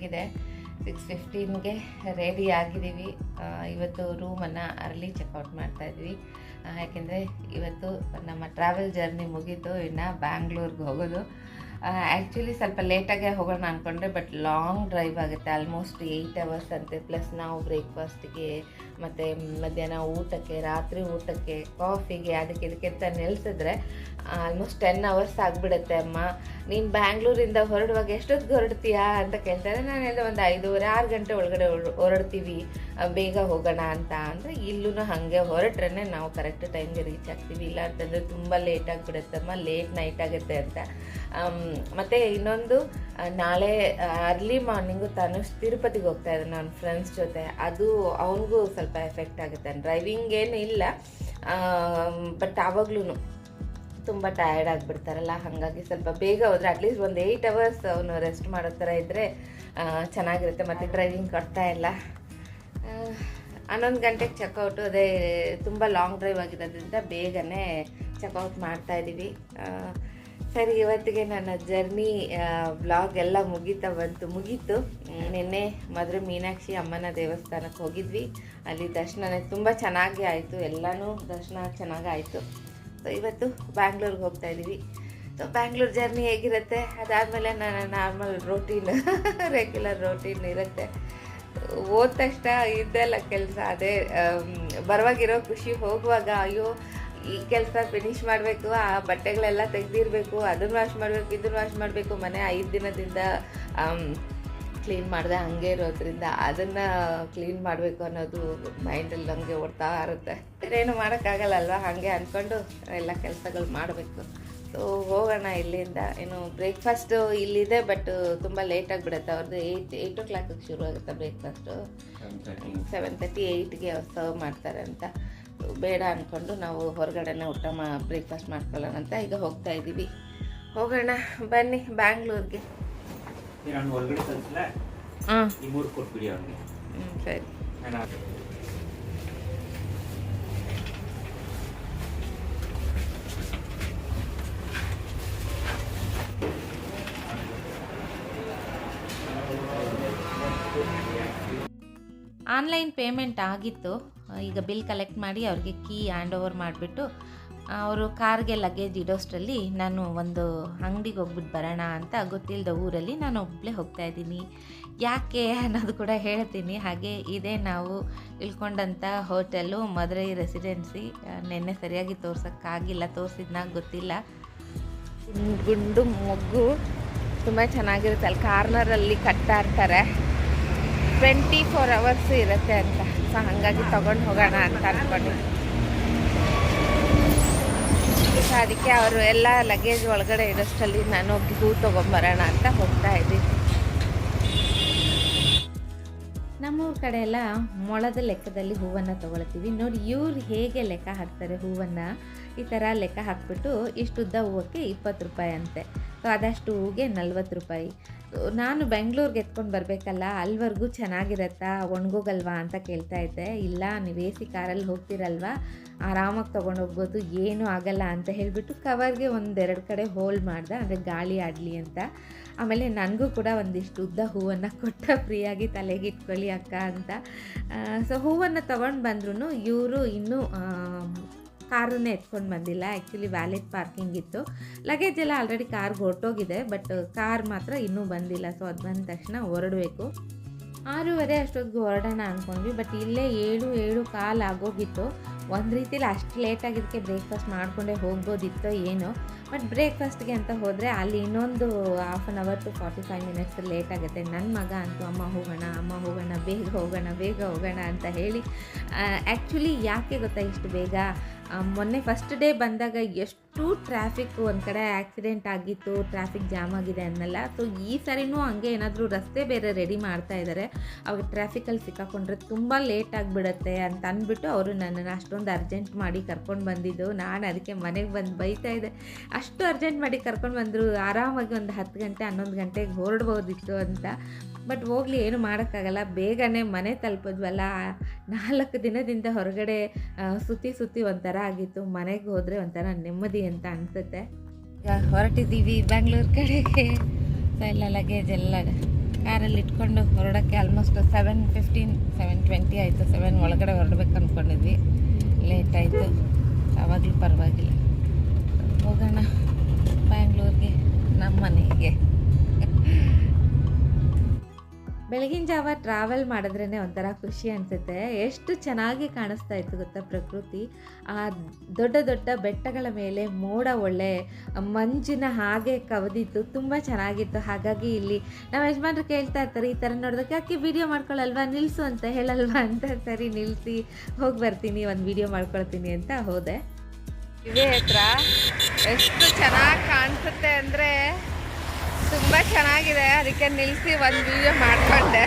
ಆಗಿದೆ. Six ಫಿಫ್ಟೀನ್ಗೆ ready ಆಗಿದ್ದೀವಿ. ಇವತ್ತು ರೂಮನ್ನು ಅರ್ಲಿ ಚೆಕ್ಔಟ್ ಮಾಡ್ತಾಯಿದ್ವಿ ಯಾಕೆಂದರೆ ಇವತ್ತು ನಮ್ಮ ಟ್ರಾವೆಲ್ ಜರ್ನಿ ಮುಗೀತು. ಇನ್ನು ಬ್ಯಾಂಗ್ಳೂರ್ಗೆ ಹೋಗೋದು. ಆ್ಯಕ್ಚುಲಿ ಸ್ವಲ್ಪ ಲೇಟಾಗೆ ಹೋಗೋಣ ಅಂದ್ಕೊಂಡ್ರೆ ಬಟ್ ಲಾಂಗ್ ಡ್ರೈವ್ ಆಗುತ್ತೆ. ಆಲ್ಮೋಸ್ಟ್ ಏಯ್ಟ್ ಅವರ್ಸ್ ಅಂತೆ. ಪ್ಲಸ್ ನಾವು ಬ್ರೇಕ್ಫಾಸ್ಟಿಗೆ ಮತ್ತು ಮಧ್ಯಾಹ್ನ ಊಟಕ್ಕೆ, ರಾತ್ರಿ ಊಟಕ್ಕೆ ಕಾಫಿಗೆ ಅದಕ್ಕೆ ಇದಕ್ಕೆ ಅಂತ ನೆಲೆಸಿದ್ರೆ ಆಲ್ಮೋಸ್ಟ್ ಟೆನ್ ಅವರ್ಸ್ ಆಗಿಬಿಡುತ್ತೆ ಅಮ್ಮ. ನೀನು ಬ್ಯಾಂಗ್ಳೂರಿಂದ ಹೊರಡುವಾಗ ಎಷ್ಟೊತ್ತಿಗೆ ಹೊರಡ್ತೀಯಾ ಅಂತ ಕೇಳ್ತಾರೆ. ನಾನು ಹೇಳಿದೆ ಒಂದು ಐದೂವರೆ, ಆರು ಗಂಟೆ ಒಳಗಡೆ ಹೊರ್- ಹೊರಡ್ತೀವಿ. ಬೇಗ ಹೋಗೋಣ ಅಂತ. ಅಂದರೆ ಇಲ್ಲೂ ಹಾಗೆ ಹೊರಟ್ರೆ ನಾವು ಕರೆಕ್ಟ್ ಟೈಮ್ಗೆ ರೀಚ್ ಆಗ್ತೀವಿ. ಇಲ್ಲ ಅಂತಂದರೆ ತುಂಬ ಲೇಟ್ ಆಗಿಬಿಡುತ್ತಮ್ಮ. ಲೇಟ್ ನೈಟ್ ಆಗುತ್ತೆ ಅಂತ. ಮತ್ತೆ ಇನ್ನೊಂದು ನಾಳೆ ಅರ್ಲಿ ಮಾರ್ನಿಂಗು ತಾನು ತಿರುಪತಿಗೆ ಹೋಗ್ತಾ ಇದ್ದಾನೆ ನನ್ನ ಫ್ರೆಂಡ್ಸ್ ಜೊತೆ. ಅದು ಅವನಿಗೂ ಸ್ವಲ್ಪ ಎಫೆಕ್ಟ್ ಆಗುತ್ತೆ. ಡ್ರೈವಿಂಗ್ ಏನು ಇಲ್ಲ ಬಟ್ ಆವಾಗ್ಲೂ ತುಂಬ ಟಯರ್ಡ್ ಆಗಿಬಿಡ್ತಾರಲ್ಲ. ಹಾಗಾಗಿ ಸ್ವಲ್ಪ ಬೇಗ ಹೋದರೆ ಅಟ್ಲೀಸ್ಟ್ ಒಂದು ಏಯ್ಟ್ ಅವರ್ಸ್ ಅವನು ರೆಸ್ಟ್ ಮಾಡೋ ಥರ ಇದ್ದರೆ ಚೆನ್ನಾಗಿರುತ್ತೆ. ಮತ್ತು ಡ್ರೈವಿಂಗ್ ಕೊಡ್ತಾ ಇಲ್ಲ. ಹನ್ನೊಂದು ಗಂಟೆಗೆ ಚೆಕ್ಔಟು ಅದೇ ತುಂಬ ಲಾಂಗ್ ಡ್ರೈವ್ ಆಗಿರೋದ್ರಿಂದ ಬೇಗನೆ ಚೆಕ್ಔಟ್ ಮಾಡ್ತಾ ಇದ್ದೀವಿ ಆ, ಸರಿ ಇವತ್ತಿಗೆ ನನ್ನ ಜರ್ನಿ ಬ್ಲಾಗ್ ಎಲ್ಲ ಮುಗೀತಾ ಬಂತು ಮುಗೀತು. ನಿನ್ನೆ ಮಧುರೆ ಮೀನಾಕ್ಷಿ ಅಮ್ಮನ ದೇವಸ್ಥಾನಕ್ಕೆ ಹೋಗಿದ್ವಿ. ಅಲ್ಲಿ ದರ್ಶನ ತುಂಬ ಚೆನ್ನಾಗಿ ಆಯಿತು ಎಲ್ಲನೂ ದರ್ಶನ ಚೆನ್ನಾಗಿ ಆಯಿತು. ಸೊ ಇವತ್ತು ಬ್ಯಾಂಗ್ಳೂರ್ಗೆ ಹೋಗ್ತಾ ಇದ್ದೀವಿ. ಸೊ ಬ್ಯಾಂಗ್ಳೂರ್ ಜರ್ನಿ ಹೇಗಿರುತ್ತೆ? ಅದಾದಮೇಲೆ ನನ್ನ ನಾರ್ಮಲ್ ರೋಟೀನ್ ರೆಗ್ಯುಲರ್ ರೋಟೀನ್ ಇರುತ್ತೆ. ಹೋದ ತಕ್ಷಣ ಇದೆಲ್ಲ ಕೆಲಸ ಅದೇ ಬರುವಾಗಿರೋ ಖುಷಿ ಹೋಗುವಾಗ ಅಯ್ಯೋ ಈ ಕೆಲಸ ಫಿನಿಶ್ ಮಾಡಬೇಕು ಆ ಬಟ್ಟೆಗಳೆಲ್ಲ ತೆಗೆದಿರಬೇಕು ಅದನ್ನು ವಾಶ್ ಮಾಡಬೇಕು ಇದನ್ನು ವಾಶ್ ಮಾಡಬೇಕು ಮನೆ ಐದು ದಿನದಿಂದ ಕ್ಲೀನ್ ಮಾಡಿದೆ ಹಂಗೆ ಇರೋದ್ರಿಂದ ಅದನ್ನು ಕ್ಲೀನ್ ಮಾಡಬೇಕು ಅನ್ನೋದು ಮೈಂಡಲ್ಲಿ ನಮಗೆ ಓಡ್ತಾ ಇರುತ್ತೆ. ಏನು ಮಾಡೋಕ್ಕಾಗಲ್ಲ ಅಲ್ವಾ ಹಾಗೆ ಅಂದ್ಕೊಂಡು ಎಲ್ಲ ಕೆಲಸಗಳು ಮಾಡಬೇಕು. ಸೊ ಹೋಗೋಣ ಇಲ್ಲಿಂದ. ಏನು ಬ್ರೇಕ್ಫಾಸ್ಟು ಇಲ್ಲಿದೆ ಬಟ್ ತುಂಬ ಲೇಟಾಗಿ ಆಗಿಬಿಡುತ್ತೆ. ಅವ್ರದ್ದು ಏಯ್ಟ್ ಏಯ್ಟ್ ಓ ಕ್ಲಾಕಿಗೆ ಶುರು ಆಗುತ್ತೆ ಬ್ರೇಕ್ಫಾಸ್ಟು ಸೆವೆನ್ ತರ್ಟಿ ಏಯ್ಟ್ಗೆ ಅವ್ರು ಸರ್ವ್ ಮಾಡ್ತಾರೆ ಅಂತ. ಬೇಡ ಅಂದ್ಕೊಂಡು ನಾವು ಹೊರಗಡೆನೇ ಊಟ ಮಾ ಬ್ರೇಕ್ಫಾಸ್ಟ್ ಮಾಡ್ಕೊಳ್ಳೋಣ ಅಂತ ಈಗ ಹೋಗ್ತಾ ಇದ್ದೀವಿ ಹೋಗೋಣ ಬನ್ನಿ ಬ್ಯಾಂಗ್ಳೂರ್ಗೆ. ಹ್ಞೂ ಸರಿ. ಆನ್ಲೈನ್ ಪೇಮೆಂಟ್ ಆಗಿತ್ತು. ಈಗ ಬಿಲ್ ಕಲೆಕ್ಟ್ ಮಾಡಿ ಅವ್ರಿಗೆ ಕೀ ಹ್ಯಾಂಡ್ ಓವರ್ ಮಾಡಿಬಿಟ್ಟು ಅವರು ಕಾರ್ಗೆ ಲಗೇಜ್ ಇಡೋಷ್ಟರಲ್ಲಿ ನಾನು ಒಂದು ಅಂಗಡಿಗೆ ಹೋಗ್ಬಿಟ್ಟು ಬರೋಣ ಅಂತ ಗೊತ್ತಿಲ್ಲದ ಊರಲ್ಲಿ ನಾನು ಒಬ್ಬಳೇ ಹೋಗ್ತಾ ಇದ್ದೀನಿ. ಯಾಕೆ ಅನ್ನೋದು ಕೂಡ ಹೇಳ್ತೀನಿ. ಹಾಗೆ ಇದೇ ನಾವು ಇಳ್ಕೊಂಡಂಥ ಹೋಟೆಲು ಮದುರೈ ರೆಸಿಡೆನ್ಸಿ ನಿನ್ನೆ ಸರಿಯಾಗಿ ತೋರ್ಸೋಕ್ಕಾಗಿಲ್ಲ ತೋರಿಸಿದ್ನಾಗ ಗೊತ್ತಿಲ್ಲ. ಗುಂಡು, ಮೊಗ್ಗು ತುಂಬ ಚೆನ್ನಾಗಿರುತ್ತೆ. ಅಲ್ಲಿ ಕಾರ್ನರಲ್ಲಿ ಕಟ್ತಾ ಇರ್ತಾರೆ. ಟ್ವೆಂಟಿ ಫೋರ್ ಅವರ್ಸ್ ಇರುತ್ತೆ ಅಂತ. ಸೊ ಹಾಗಾಗಿ ತಗೊಂಡು ಹೋಗೋಣ ಅಂತ ಅಂದ್ಕೊಂಡು ಸೊ ಅದಕ್ಕೆ ಅವರು ಎಲ್ಲ ಲಗೇಜ್ ಒಳಗಡೆ ಇರೋಷ್ಟಲ್ಲಿ ನಾನು ಹೂ ತೊಗೊಂಬರೋಣ ಅಂತ ಹೋಗ್ತಾ ಇದ್ದೀನಿ ನಮ್ಮೂರ ಕಡೆ ಎಲ್ಲ ಮೊಳದ ಲೆಕ್ಕದಲ್ಲಿ ಹೂವನ್ನು ತೊಗೊಳ್ತೀವಿ. ನೋಡಿ, ಇವ್ರು ಹೇಗೆ ಲೆಕ್ಕ ಹಾಕ್ತಾರೆ ಹೂವನ್ನು? ಈ ಥರ ಲೆಕ್ಕ ಹಾಕ್ಬಿಟ್ಟು ಇಷ್ಟುದ್ದ ಹೂವಕ್ಕೆ ಇಪ್ಪತ್ತು ರೂಪಾಯಿ ಅಂತೆ. ಸೊ ಅದಷ್ಟು ಹೂಗೆ ನಲ್ವತ್ತು ರೂಪಾಯಿ. ನಾನು ಬೆಂಗಳೂರಿಗೆ ಎತ್ಕೊಂಡು ಬರಬೇಕಲ್ಲ ಅಲ್ಲಿವರೆಗೂ ಚೆನ್ನಾಗಿರತ್ತಾ, ಒಣಗೋಗಲ್ವಾ ಅಂತ ಕೇಳ್ತಾ ಇದ್ದೆ. ಇಲ್ಲ, ನೀವು ಎ ಸಿ ಕಾರಲ್ಲಿ ಹೋಗ್ತಿರಲ್ವಾ, ಆರಾಮಾಗಿ ತೊಗೊಂಡು ಹೋಗ್ಬೋದು, ಏನೂ ಆಗಲ್ಲ ಅಂತ ಹೇಳಿಬಿಟ್ಟು ಕವರ್ಗೆ ಒಂದೆರಡು ಕಡೆ ಹೋಲ್ಡ್ ಮಾಡ್ದೆ, ಅಂದರೆ ಗಾಳಿ ಆಡಲಿ ಅಂತ. ಆಮೇಲೆ ನನಗೂ ಕೂಡ ಒಂದಿಷ್ಟು ಉದ್ದ ಹೂವನ್ನು ಕೊಟ್ಟ ಫ್ರೀಯಾಗಿ ತಲೆಗೆ ಇಟ್ಕೊಳ್ಳಿ ಅಕ್ಕ ಅಂತ. ಸೊ ಹೂವನ್ನು ತೊಗೊಂಡು ಬಂದ್ರೂ ಇವರು ಇನ್ನೂ ಕಾರನ್ನೇ ಎತ್ಕೊಂಡು ಬಂದಿಲ್ಲ. ಆ್ಯಕ್ಚುಲಿ ವ್ಯಾಲೆಟ್ ಪಾರ್ಕಿಂಗ್ ಇತ್ತು. ಲಗೇಜ್ ಎಲ್ಲ ಆಲ್ರೆಡಿ ಕಾರ್ ಹೊರಟೋಗಿದೆ ಬಟ್ ಕಾರ್ ಮಾತ್ರ ಇನ್ನೂ ಬಂದಿಲ್ಲ. ಸೊ ಅದು ಬಂದ ತಕ್ಷಣ ಹೊರಡಬೇಕು. ಆರೂವರೆ ಅಷ್ಟೊತ್ತಿಗೆ ಹೊರಡೋಣ ಅಂದ್ಕೊಂಡ್ವಿ ಬಟ್ ಇಲ್ಲೇ ಏಳು ಏಳು ಕಾಲು ಆಗೋಗಿತ್ತು. ಒಂದು ರೀತಿಯಲ್ಲಿ ಅಷ್ಟು ಲೇಟಾಗಿದ್ದಕ್ಕೆ ಬ್ರೇಕ್ಫಾಸ್ಟ್ ಮಾಡಿಕೊಂಡೇ ಹೋಗ್ಬೋದಿತ್ತೋ ಏನೋ. ಬಟ್ ಬ್ರೇಕ್ಫಾಸ್ಟ್ಗೆ ಅಂತ ಹೋದರೆ ಅಲ್ಲಿ ಇನ್ನೊಂದು half an hour to forty five minutes late ಆಗುತ್ತೆ. ನನ್ನ ಮಗ ಅಂತೂ, ಅಮ್ಮ ಹೋಗೋಣ ಅಮ್ಮ ಹೋಗೋಣ, ಬೇಗ ಹೋಗೋಣ ಬೇಗ ಹೋಗೋಣ ಅಂತ ಹೇಳಿ ಆ್ಯಕ್ಚುಲಿ ಯಾಕೆ ಗೊತ್ತಾ ಇಷ್ಟು ಬೇಗ? ಮೊನ್ನೆ ಫಸ್ಟ್ ಡೇ ಬಂದಾಗ ಎಷ್ಟು ಟ್ರಾಫಿಕ್ ಒಂದು ಕಡೆ ಆ್ಯಕ್ಸಿಡೆಂಟ್ ಆಗಿತ್ತು ಟ್ರಾಫಿಕ್ ಜಾಮ್ ಆಗಿದೆ ಅನ್ನಲ್ಲ. ಸೊ ಈ ಸರಿನೂ ಹಂಗೆ ಏನಾದರೂ ರಸ್ತೆ ಬೇರೆ ರೆಡಿ ಮಾಡ್ತಾ ಇದ್ದಾರೆ ಅವಾಗ ಟ್ರಾಫಿಕಲ್ಲಿ ಸಿಕ್ಕಾಕೊಂಡ್ರೆ ತುಂಬ ಲೇಟ್ ಆಗಿಬಿಡುತ್ತೆ ಅಂತ ಅಂದ್ಬಿಟ್ಟು ಅವರು ನನ್ನನ್ನು ಅಷ್ಟೊಂದು ಅರ್ಜೆಂಟ್ ಮಾಡಿ ಕರ್ಕೊಂಡು ಬಂದಿದ್ದು. ನಾನು ಅದಕ್ಕೆ ಮನೆಗೆ ಬಂದು ಬೈತಾ ಇದ್ದೆ. ಅಷ್ಟು ಅರ್ಜೆಂಟ್ ಮಾಡಿ ಕರ್ಕೊಂಡು ಬಂದರು, ಆರಾಮಾಗಿ ಒಂದು ಹತ್ತು ಗಂಟೆ, ಹನ್ನೊಂದು ಗಂಟೆಗೆ ಹೊರಡ್ಬೋದಿತ್ತು ಅಂತ. ಬಟ್ ಹೋಗ್ಲಿ, ಏನು ಮಾಡೋಕ್ಕಾಗಲ್ಲ. ಬೇಗನೆ ಮನೆ ತಲುಪಿದ್ವಲ್ಲ, ನಾಲ್ಕು ದಿನದಿಂದ ಹೊರಗಡೆ ಸುತ್ತಿ ಸುತ್ತಿ ಒಂಥರ ಆಗಿತ್ತು. ಮನೆಗೆ ಹೋದರೆ ಒಂಥರ ನೆಮ್ಮದಿ ಅಂತ ಅನಿಸುತ್ತೆ. ಈಗ ಹೊರಟಿದ್ದೀವಿ ಬ್ಯಾಂಗ್ಳೂರ್ ಕಡೆಗೆ. ಎಲ್ಲ ಲಗೇಜ್ ಎಲ್ಲ ಕಾರಲ್ಲಿ ಇಟ್ಕೊಂಡು ಹೊರಡೋಕ್ಕೆ almost seven fifteen seven twenty ಆಯಿತು. ಸೆವೆನ್ ಒಳಗಡೆ ಹೊರಡ್ಬೇಕು ಅಂದ್ಕೊಂಡಿದ್ವಿ ಲೇಟ್ ಆಯಿತು. ಆವಾಗಲೂ ಪರವಾಗಿಲ್ಲ. ಹೋಗೋಣ ಬ್ಯಾಂಗ್ಳೂರಿಗೆ ನಮ್ಮ ಮನೆಗೆ ಬೆಳಗಿನ ಜಾವ ಟ್ರಾವೆಲ್ ಮಾಡಿದ್ರೇ ಒಂಥರ ಖುಷಿ ಅನಿಸುತ್ತೆ. ಎಷ್ಟು ಚೆನ್ನಾಗಿ ಕಾಣಿಸ್ತಾ ಇತ್ತು ಗೊತ್ತಾ ಪ್ರಕೃತಿ? ಆ ದೊಡ್ಡ ದೊಡ್ಡ ಬೆಟ್ಟಗಳ ಮೇಲೆ ಮೋಡ ಒಳ್ಳೆ, ಮಂಜಿನ ಹಾಗೆ ಕವದಿತ್ತು ತುಂಬ ಚೆನ್ನಾಗಿತ್ತು. ಹಾಗಾಗಿ ಇಲ್ಲಿ ನಮ್ಮ ಯಜಮಾನ್ರು ಕೇಳ್ತಾ ಇರ್ತಾರೆ, ಈ ಥರ ನೋಡೋದಕ್ಕೆ. ಯಾಕೆ ವಿಡಿಯೋ ಮಾಡ್ಕೊಳ್ಳಲ್ವಾ ನಿಲ್ಲಿಸು ಅಂತ ಹೇಳಲ್ವಾ ಅಂತ. ಸರಿ ನಿಲ್ಲಿಸಿ ಹೋಗಿ ಬರ್ತೀನಿ, ಒಂದು ವಿಡಿಯೋ ಮಾಡ್ಕೊಳ್ತೀನಿ ಅಂತ ಹೋದೆ. ಇದೇ ಹತ್ರ ಎಷ್ಟು ಚೆನ್ನಾಗಿ ಕಾಣಿಸುತ್ತೆ ಅಂದರೆ ತುಂಬ ಚೆನ್ನಾಗಿದೆ ಅದಕ್ಕೆ ನಿಲ್ಲಿಸಿ ಒಂದು ವಿಡಿಯೋ ಮಾಡಿಕೊಂಡೆ.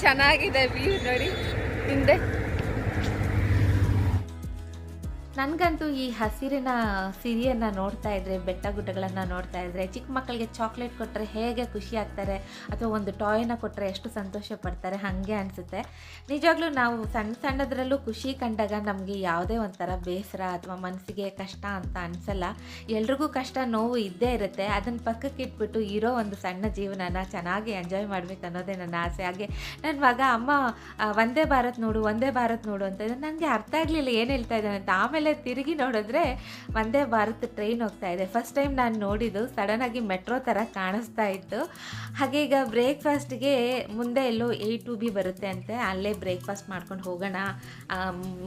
ಚೆನ್ನಾಗಿದೆ ವ್ಯೂ ನೋಡಿ. ಹಿಂದೆ. ನನಗಂತೂ ಈ ಹಸಿರಿನ ಸಿರಿಯನ್ನು ನೋಡ್ತಾ ಇದ್ದರೆ ಬೆಟ್ಟ ಗುಡ್ಡಗಳನ್ನು ನೋಡ್ತಾ ಇದ್ದರೆ ಚಿಕ್ಕ ಮಕ್ಕಳಿಗೆ ಚಾಕ್ಲೇಟ್ ಕೊಟ್ಟರೆ ಹೇಗೆ ಖುಷಿ ಆಗ್ತಾರೆ ಅಥವಾ ಒಂದು ಟಾಯ್ನ ಕೊಟ್ಟರೆ ಎಷ್ಟು ಸಂತೋಷ ಪಡ್ತಾರೆ ಹಾಗೆ ಅನಿಸುತ್ತೆ. ನಿಜವಾಗ್ಲೂ ನಾವು ಸಣ್ಣ ಸಣ್ಣದರಲ್ಲೂ ಖುಷಿ ಕಂಡಾಗ ನಮಗೆ ಯಾವುದೇ ಒಂಥರ ಬೇಸರ ಅಥವಾ ಮನಸ್ಸಿಗೆ ಕಷ್ಟ ಅಂತ ಅನಿಸಲ್ಲ. ಎಲ್ರಿಗೂ ಕಷ್ಟ, ನೋವು ಇದ್ದೇ ಇರುತ್ತೆ. ಅದನ್ನು ಪಕ್ಕಕ್ಕೆ ಇಟ್ಬಿಟ್ಟು ಇರೋ ಒಂದು ಸಣ್ಣ ಜೀವನನ ಚೆನ್ನಾಗಿ ಎಂಜಾಯ್ ಮಾಡ್ಬೇಕು ಅನ್ನೋದೇ ನನ್ನ ಆಸೆ. ಹಾಗೆ ನನ್ನ ಮಗ, ಅಮ್ಮ ವಂದೇ ಭಾರತ್ ನೋಡು ವಂದೇ ಭಾರತ್ ನೋಡು ಅಂತ ನನಗೆ ಅರ್ಥ ಆಗಲಿಲ್ಲ ಏನು ಹೇಳ್ತಾ ಇದ್ದಾನೆ ಅಂತ. ಆಮೇಲೆ ತಿರುಗಿ ನೋಡಿದ್ರೆ ಒಂದೇ ಭಾರತ್ ಟ್ರೈನ್ ಹೋಗ್ತಾ ಇದೆ. ಫಸ್ಟ್ ಟೈಮ್ ನಾನು ನೋಡಿದ್ದು ಸಡನ್ನಾಗಿ ಮೆಟ್ರೋ ಥರ ಕಾಣಿಸ್ತಾ ಇತ್ತು. ಹಾಗೆ ಈಗ ಬ್ರೇಕ್ಫಾಸ್ಟ್ಗೆ ಮುಂದೆ ಎಲ್ಲೋ ಎ ಟು ಬಿ ಬರುತ್ತೆ ಅಂತೆ. ಅಲ್ಲೇ ಬ್ರೇಕ್ಫಾಸ್ಟ್ ಮಾಡ್ಕೊಂಡು ಹೋಗೋಣ.